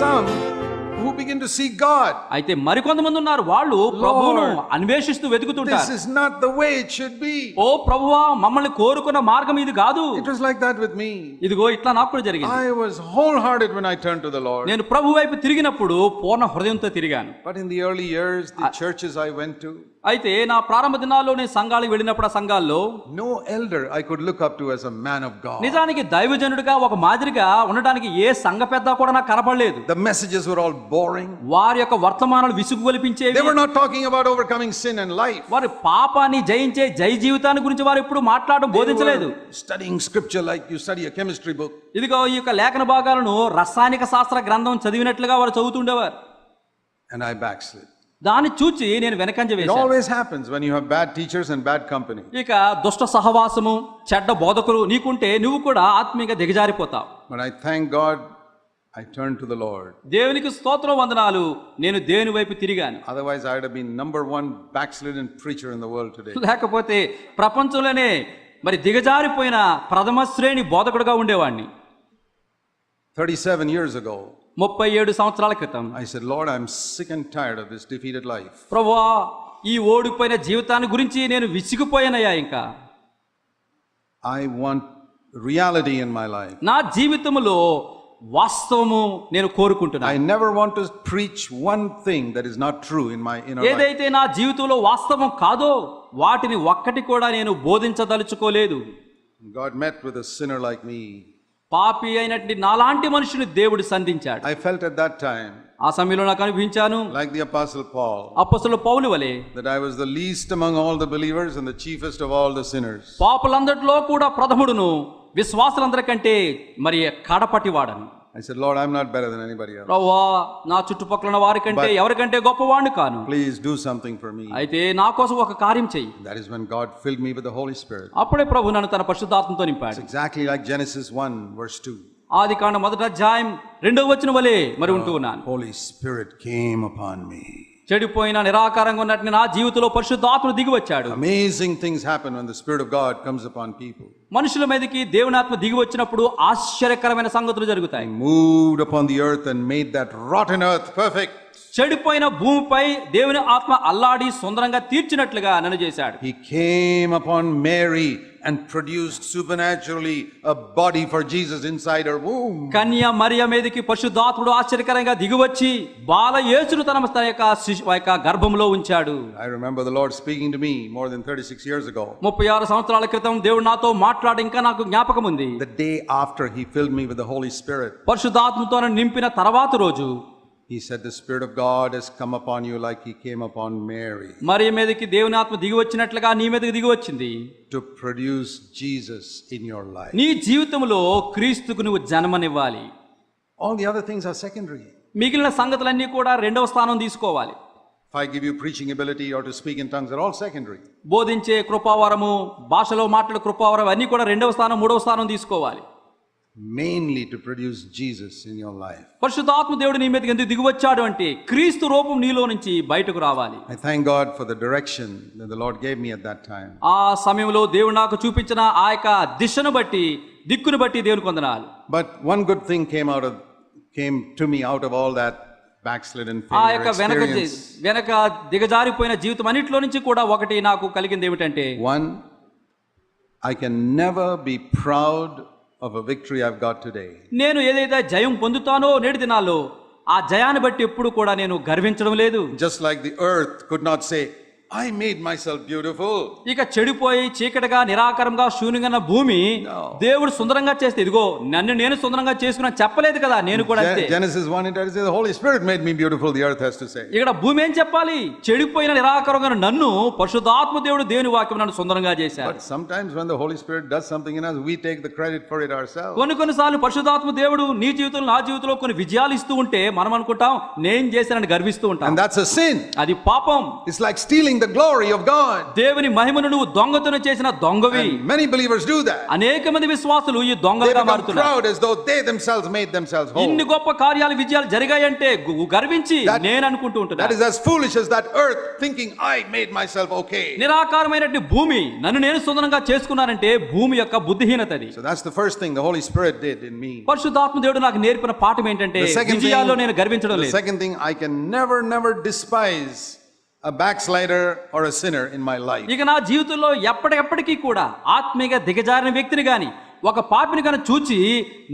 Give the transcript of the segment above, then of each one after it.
some who begin to seek God. అయితే మరికొంతమంది ఉన్నారు వాళ్ళు ప్రభువును అన్వేషిస్తూ This వెతుకుతుంటారు is not the way it should be. ఓ ప్రభువా మమ్మల్ని కోరుకున్న మార్గం ఇది కాదు It was like that with me. ఇదిగో ఇట్లా నాకు కూడా జరిగింది I was wholehearted when I turned to the Lord. నేను ప్రభు వైపు తిరిగినప్పుడు పూర్ణ హృదయంతో తిరిగాను But in the early years, the churches I went to, అయితే నా ప్రారంభ దినాల్లో నేను సంఘాలకు వెళ్ళినప్పుడు ఆ సంఘాల్లో no elder I could look up to as a man of God. నిజానికి దైవజనుడిగా ఒక మాదిరిగా ఉండడానికి ఏ సంఘ పెద్ద కూడా నాకు కనపడలేదు The messages were all boring. వారి యొక్క వర్తమానాలు విసుగు గొలిపించేవి They were not talking about overcoming sin and life. వారి పాపాన్ని జయించే జై జీవితాన్ని గురించి వారు ఎప్పుడు మాట్లాడడం బోధించలేదు studying scripture like you study a chemistry book. ఇదిగో ఈ యొక్క లేఖన భాగాలను రసాయనిక శాస్త్ర గ్రంథం చదివినట్లుగా వారు చదువుతుండేవారు And I backslid. దాన్ని చూచి నేను వెనకంజ వేసాను always happens when you have bad teachers and bad company ఇక దుష్ట సహవాసము చెడ్డ బోధకులు నీకుంటే నువ్వు కూడా ఆత్మీయంగా దిగజారిపోతావు. But I thank God I turn to the Lord దేవునికి స్తోత్రం వందనాలు. నేను దేవుని వైపు తిరిగాను. Otherwise I had been number 1 backslidden preacher in the world today లేకపోతే ప్రపంచంలోనే మరి దిగజారిపోయిన ప్రథమ శ్రేణి బోధకుడిగా ఉండేవాడిని 37 ఇయర్స్ అగో ముప్పై ఏడు సంవత్సరాల క్రితం I said, Lord, I'm sick and tired of this defeated life. ప్రభువా ఈ ఓడిపోయిన జీవితాన్ని గురించి నేను విసిగిపోయానయ్యా ఇంకా I want reality in my life. నా జీవితంలో వాస్తవము నేను కోరుకుంటున్నాను I never want to preach one thing that is not true in my inner life. ఏదైతే నా జీవితంలో వాస్తవం కాదో వాటిని ఒక్కటి కూడా నేను బోధించదలుచుకోలేదు God met with a sinner like me. పాపి అయినటువంటి నాలాంటి మనుషులు దేవుడు సంధించాడు. I felt at that time ఆ సమయంలో నాకు అనిపించాను like the apostle Paul apostle పౌలు వలె that I was the least among all the believers and the chiefest of all the sinners పాపులందరిలో కూడా ప్రథముడును విశ్వాసులందరికంటే మరి కడపటివాడను I said, Lord, I'm not better than anybody else. ప్రవ్వా నా చుట్టుపక్కల ఉన్న వారికంటే ఎవరికంటే గొప్పవాడిని కాను Please do something for me. అయితే నా కోసం ఒక కార్యం చెయ్యి That is when God filled me with the Holy Spirit. అప్పుడే ప్రభు నన్ను తన పరిశుద్ధాత్మతో It's నింపాడు exactly like Genesis 1, verse 2. ఆది కాండ మొదట అధ్యాయం రెండవ వచ్చిన వలె మరి ఉంటూ ఉన్నాను Holy Spirit came upon me. చెడిపోయిన నిరాకారంగా ఉన్నట్టు నా జీవితంలో పరిశుద్ధాత్మను దిగి వచ్చాడు amazing things happen when the spirit of God comes upon people మనుషుల మీదకి దేవుని ఆత్మ దిగి వచ్చినప్పుడు ఆశ్చర్యకరమైన సంగతులు జరుగుతాయి. Moved upon the earth and made that rotten earth perfect చెడిపోయిన భూమిపై దేవుని ఆత్మ అల్లాడి సుందరంగా తీర్చినట్లుగా నన్ను చేశాడు He came upon Mary and produced supernaturally a body for Jesus inside her womb. కన్య మరియ మీదకి పరిశుద్ధాత్ముడు ఆశ్చర్యకరంగా దిగివచ్చి బాల యేసును తన తన యొక్క శిశు ఆ యొక్క గర్భంలో ఉంచాడు I remember the Lord speaking to me more than 36 years ago. ముప్పై ఆరు సంవత్సరాల క్రితం దేవుడు నాతో మాట్లాడి ఇంకా నాకు జ్ఞాపకం ఉంది The day after He filled me with the Holy Spirit, పరిశుద్ధాత్మతో నింపిన తర్వాత రోజు He said, The Spirit of God has come upon you like He came upon Mary మరి మీదకి దేవుని ఆత్మ దిగి వచ్చినట్లుగా నీ మీదకి దిగి వచ్చింది to produce Jesus in your life. నీ జీవితంలో క్రీస్తుకు నువ్వు జన్మనివ్వాలి All the other things are secondary. మిగిలిన సంగతులన్నీ కూడా రెండవ స్థానం తీసుకోవాలి If I give you preaching ability or to speak in tongues, they're all secondary. బోధించే కృపావరము భాషలో మాట్లాడే కృపావరం అన్నీ కూడా రెండవ స్థానం మూడవ స్థానం తీసుకోవాలి mainly to produce Jesus in your life పరిశుద్ధాత్మ దేవుడు నీ మీదకి ఎందుకు దిగువచ్చాడు అంటే క్రీస్తు రూపం నీలో నుంచి బయటకు రావాలి. I thank God for the direction the Lord gave me at that time ఆ సమయంలో దేవుడు నాకు చూపించిన ఆ యొక్క దిశను బట్టి దిక్కును బట్టి దేవుని కొందనాలి but one good thing came out of came to me out of all that backslide and ఆ యొక్క వెనక వెనక దిగజారిపోయిన జీవితం అన్నిటిలో నుంచి కూడా ఒకటి నాకు కలిగింది ఏమిటంటే one I can never be proud of a victory I've got today. నేను ఏదైతే జయం పొందుతానో నేటి దినాల్లో ఆ జయాన్ని బట్టి ఎప్పుడు కూడా నేను గర్వించడం లేదు Just like the earth could not say, I made myself beautiful ఇక చెడిపోయి చీకటిగా నిరాకారంగా శూన్యంగా భూమి దేవుడు సుందరంగా చేస్తే ఇదిగో నన్ను నేను సుందరంగా చేసుకున్నా చెప్పలేదు కదా నేను కూడా అంతే. Genesis 1 it holy spirit me beautiful ఇక్కడ భూమి ఏం చెప్పాలి? చెడిపోయిన నిరాకరంగా నన్ను పరిశుద్ధాత్మ దేవుడు దేవుని వాక్యం నన్ను సుందరంగా చేశాను sometimes when the holy spirit does take credit for కొన్ని సార్లు పరిశుద్ధాత్మ దేవుడు నీ జీవితంలో నా జీవితంలో కొన్ని విజయాలు ఇస్తూ ఉంటే మనం అనుకుంటాం నేను చేశానని గర్విస్తూ ఉంటాం. అండ్ అది పాపం. It's like stealing the glory of God. దేవుని మహిమను నువ్వు దొంగతనం చేసిన దొంగవి And many believers do that. అనేక మంది విశ్వాసులు ఈ They దొంగలుగా become మారుతున్నారు proud as though they themselves made themselves whole. ఇన్ని గొప్ప కార్యాలు విజయాలు జరిగాయంటే గు- గర్వించి That- నేను అనుకుంటూ That ఉంటున్నాను is as foolish as that earth thinking I made myself okay. నిరాకారమైనటువంటి భూమి నన్ను నేను సుందరంగా చేసుకున్నానంటే భూమి యొక్క బుద్ధిహీనత అది So that's the first thing the Holy Spirit did in me. పరిశుద్ధాత్మ దేవుడు నాకు నేర్పిన పాఠం ఏంటంటే విజయాల్లో నేను గర్వించడం the లేదు second thing, I can never, never despise a backslider or a sinner in my life. ఇక నా జీవితంలో ఎప్పటికెప్పటికీ కూడా ఆత్మీయంగా దిగజారిన వ్యక్తిని గాని ఒక పాపిని కానీ చూచి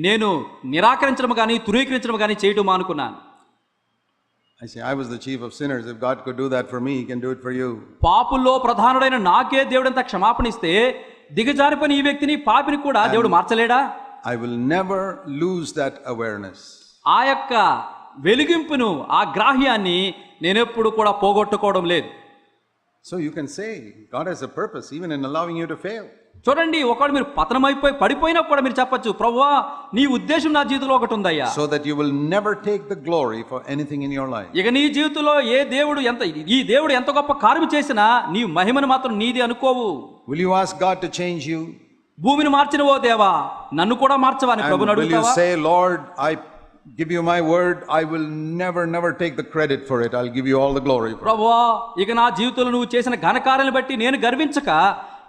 నేను నిరాకరించడం కానీ తురీకరించడం కానీ చేయటం మానుకున్నాను I say, I was the chief of sinners. If God could do that for me, He can do it for you. పాపుల్లో ప్రధానుడైన నాకే దేవుడంత క్షమాపణ ఇస్తే దిగజారిపోయిన ఈ వ్యక్తిని పాపిని కూడా దేవుడు మార్చలేడా I will never lose that awareness. ఆ యొక్క వెలిగింపును ఆ గ్రాహ్యాన్ని నేనెప్పుడు కూడా పోగొట్టుకోవడం లేదు. So you can say God has a purpose even in allowing you to fail చూడండి ఒకవేళ మీరు పతనం అయిపోయి పడిపోయినా కూడా మీరు చెప్పొచ్చు ప్రభువా నీ ఉద్దేశం నా జీవితంలో ఒకటి ఉందయ్యా. So that you will never take the glory for anything in your life ఇక నీ జీవితంలో ఏ దేవుడు ఎంత ఈ దేవుడు ఎంత గొప్ప కార్యం చేసినా నీ మహిమను మాత్రం నీది అనుకోవు. Will you ask God to change you భూమిని మార్చినవో దేవా? నన్ను కూడా మార్చవాని ప్రభువు అడుగుతావా will you say Lord I give you my word I will never never take the credit for it I give you all the glory ప్రభువా ఇక నా జీవితంలో నువ్వు చేసిన ఘనకార్యాలను బట్టి నేను గర్వించక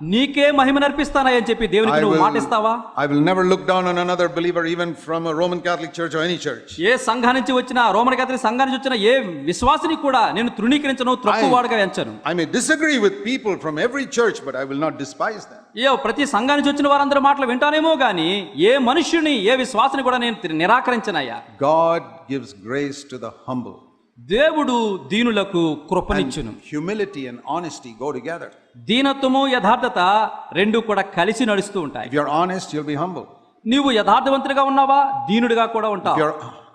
నీకే మహిమ మహిమనర్పిస్తానని చెప్పి దేవునికి నువ్వు మాట ఇస్తావా I will never look down on another believer even from a Roman Catholic church or any church ఏ సంఘం నుంచి వచ్చినా రోమన్ కేథలిక్ సంఘం నుంచి వచ్చినా ఏ విశ్వాసిని కూడా నేను తృణీకరించను తప్పువాడగా ఎంచను. I may disagree with people from every church but I will not despise them ఏ ప్రతి సంఘం నుంచి వచ్చిన వారందరి మాటలు వింటానేమో గాని ఏ మనుషుని ఏ విశ్వాసిని కూడా నేను నిరాకరించనయ్యా. God gives grace to the humble దేవుడు దీనులకు కృపనిచ్చును. Humility and honesty go together దీనత్వము యథార్థత రెండు కూడా కలిసి నడుస్తూ ఉంటాయి. You are you will be యథార్థవంతుడిగా ఉన్నావా? దీనుడిగా కూడా ఉంటావు.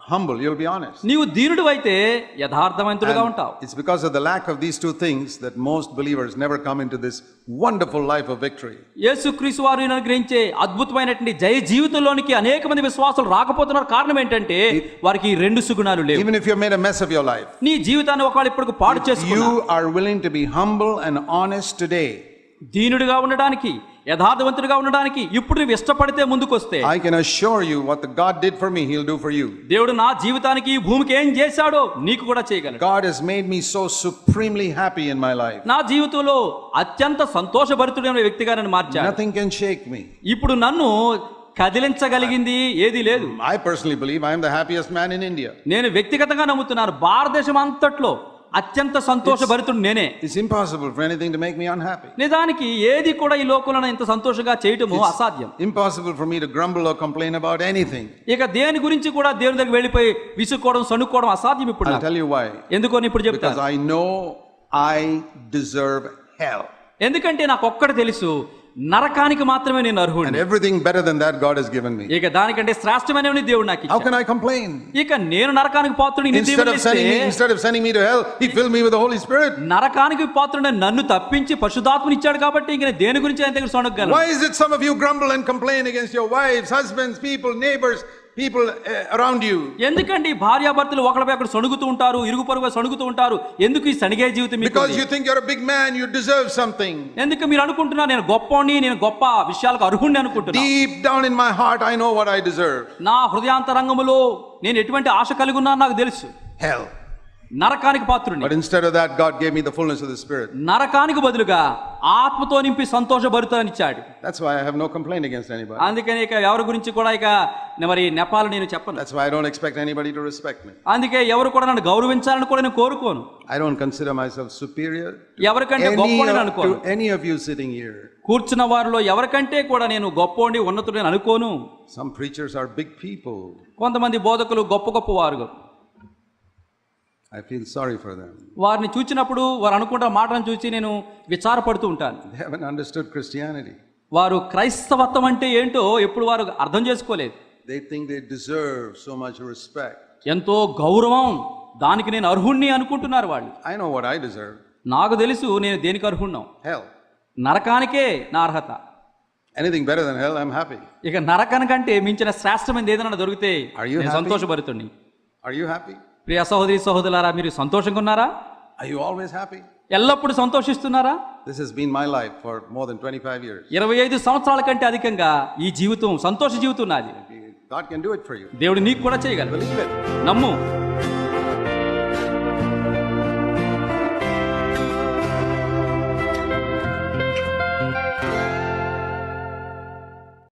Humble, you'll be honest. నీవు దీనుడు అయితే యథార్థవంతుడిగా ఉంటావు It's because of the lack of these two things that most believers never come into this wonderful life of victory. యేసుక్రీస్తు వారు అనుగ్రహించే అద్భుతమైనటువంటి జయ జీవితంలోనికి అనేక మంది విశ్వాసులు రాకపోతున్నారు కారణం ఏంటంటే వారికి ఈ రెండు సుగుణాలు లేవు Even if you've made a mess of your life, నీ జీవితాన్ని ఒకవేళ ఇప్పుడు పాడు చేసుకున్నా you are willing to be humble and honest today. దీనుడిగా ఉండడానికి యథార్థవంతుడిగా ఉండడానికి ఇప్పుడు నువ్వు ఇష్టపడితే ముందుకు వస్తే I can assure you what God did for me he'll do for you దేవుడు నా జీవితానికి ఈ భూమికి ఏం చేశాడో నీకు కూడా చేయగలడు. God has made me so supremely happy in my life నా జీవితంలో అత్యంత సంతోషభరితుడైన వ్యక్తిగా నన్ను మార్చాడు. నథింగ్ కెన్ షేక్ మీ ఇప్పుడు నన్ను కదిలించగలిగింది ఏది లేదు. I personally believe I am the happiest man in India నేను వ్యక్తిగతంగా నమ్ముతున్నాను. భారతదేశం అంతట్లో అత్యంత సంతోషభరితుడు నేనే. It's impossible for anything to make me unhappy నిదానికి ఏది కూడా ఈ లోకంలో ఇంత సంతోషంగా చేయటము అసాధ్యం. Impossible for me to grumble or complain about anything ఇక దేని గురించి కూడా దేవుని దగ్గరికి వెళ్ళిపోయి విసుకోవడం సణుకోవడం అసాధ్యం ఇప్పుడు ఐ టెల్ యు వై ఎందుకో నేను ఇప్పుడు చెప్తాను. Because I know I deserve hell ఎందుకంటే నాకు ఒక్కటి తెలుసు నరకానికి మాత్రమే నేను అర్హుడు and everything better than that God has given me ఇక దానికంటే శ్రేష్టమైనవని దేవుడు నాకు ఇచ్చాడు. హౌ కెన్ ఐ కంప్లైన్ ఇక నేను నరకానికి పాత్రుని నిన్ను దేవుడు instead of sending me to hell he fill me with the holy spirit నరకానికి పాత్రుని నన్ను తప్పించి పరిశుద్ధాత్మని ఇచ్చాడు కాబట్టి ఇక దేని గురించి ఆయన దగ్గర సొనగగలను? Why is it some of you grumble and complain against your wives husbands people neighbours uh, around you? ఎందుకండి భార్యాభర్తలు ఒకరిపై ఒకరు సణుగుతూ ఉంటారు ఇరుగు పొరుగు సణుగుతూ ఉంటారు ఎందుకు ఈ సణిగే జీవితం you think you're a big man, you deserve something. ఎందుకు మీరు అనుకుంటున్నారు నేను గొప్పని నేను గొప్ప విషయాలకు అర్హుణ్ణి అనుకుంటున్నా Deep down in my heart, I know what I deserve నా హృదయాంతరంగములో నేను ఎటువంటి ఆశ కలిగి ఉన్నానో నాకు తెలుసు hell. నరకానికి పాత్రుని but instead of that God gave me the fullness of the spirit నరకానికి బదులుగా ఆత్మతో నింపి సంతోష భరితాన్ని ఇచ్చాడు. That's why I have no complaint against anybody అందుకే ఇక ఎవరి గురించి కూడా ఇక మరి నేపాల్ నేను చెప్పను. That's why I don't expect anybody to respect me అందుకే ఎవరు కూడా నన్ను గౌరవించాలని కూడా నేను కోరుకోను. I don't consider myself superior ఎవరికంటే గొప్పవాడిని అనుకోను. Any of you sitting here కూర్చున్న వారిలో ఎవరికంటే కూడా నేను గొప్పోండి ఉన్నతుడని అనుకోను. Some preachers are big people కొంతమంది బోధకులు గొప్ప గొప్ప వారు. I feel sorry for them. వారిని చూచినప్పుడు వారు అనుకుంటున్న మాటలను చూసి నేను విచారపడుతూ ఉంటాను They haven't understood Christianity. వారు క్రైస్తవత్వం అంటే ఏంటో ఎప్పుడు వారు అర్థం చేసుకోలేదు They think they deserve so much respect. ఎంతో గౌరవం దానికి నేను అర్హుణ్ణి అనుకుంటున్నారు వాళ్ళు I know what I deserve నాకు తెలుసు నేను దేనికి అర్హుణ్ణం hell. నరకానికే నా అర్హత Anything better than hell, I'm happy. ఇక నరకానికంటే మించిన శ్రేష్టమైనది ఏదైనా దొరికితే Are you నేను happy? ప్రియ సహోదరి సహోదరులారా మీరు సంతోషంగా ఉన్నారా Are you always happy? ఎల్లప్పుడూ సంతోషిస్తున్నారా This has been my life for more than 25 years. ఇరవై ఐదు సంవత్సరాల కంటే అధికంగా ఈ జీవితం సంతోష జీవితం నాది God can do it for you. దేవుడు నీకు కూడా చేయగలడు. నమ్ము